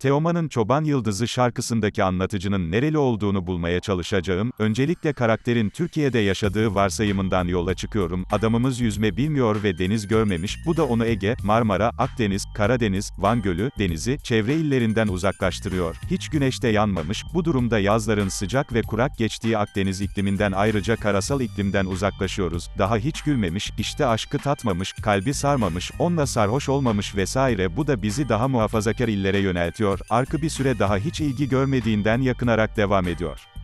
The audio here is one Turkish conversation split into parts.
Teoman'ın Çoban Yıldızı şarkısındaki anlatıcının nereli olduğunu bulmaya çalışacağım. Öncelikle karakterin Türkiye'de yaşadığı varsayımından yola çıkıyorum. Adamımız yüzme bilmiyor ve deniz görmemiş. Bu da onu Ege, Marmara, Akdeniz, Karadeniz, Van Gölü, denizi, çevre illerinden uzaklaştırıyor. Hiç güneşte yanmamış. Bu durumda yazların sıcak ve kurak geçtiği Akdeniz ikliminden ayrıca karasal iklimden uzaklaşıyoruz. Daha hiç gülmemiş, işte aşkı tatmamış, kalbi sarmamış, onunla sarhoş olmamış vesaire. Bu da bizi daha muhafazakar illere yöneltiyor arkı bir süre daha hiç ilgi görmediğinden yakınarak devam ediyor.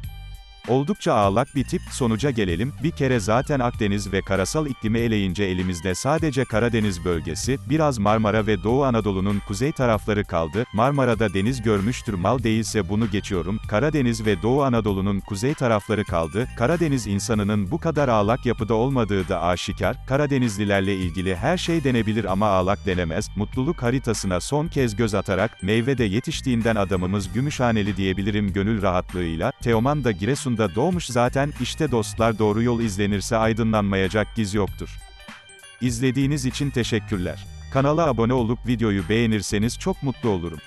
Oldukça ağlak bir tip, sonuca gelelim, bir kere zaten Akdeniz ve karasal iklimi eleyince elimizde sadece Karadeniz bölgesi, biraz Marmara ve Doğu Anadolu'nun kuzey tarafları kaldı, Marmara'da deniz görmüştür mal değilse bunu geçiyorum, Karadeniz ve Doğu Anadolu'nun kuzey tarafları kaldı, Karadeniz insanının bu kadar ağlak yapıda olmadığı da aşikar, Karadenizlilerle ilgili her şey denebilir ama ağlak denemez, mutluluk haritasına son kez göz atarak, meyvede yetiştiğinden adamımız Gümüşhaneli diyebilirim gönül rahatlığıyla, Teoman da Giresun Giresun'da doğmuş zaten, işte dostlar doğru yol izlenirse aydınlanmayacak giz yoktur. İzlediğiniz için teşekkürler. Kanala abone olup videoyu beğenirseniz çok mutlu olurum.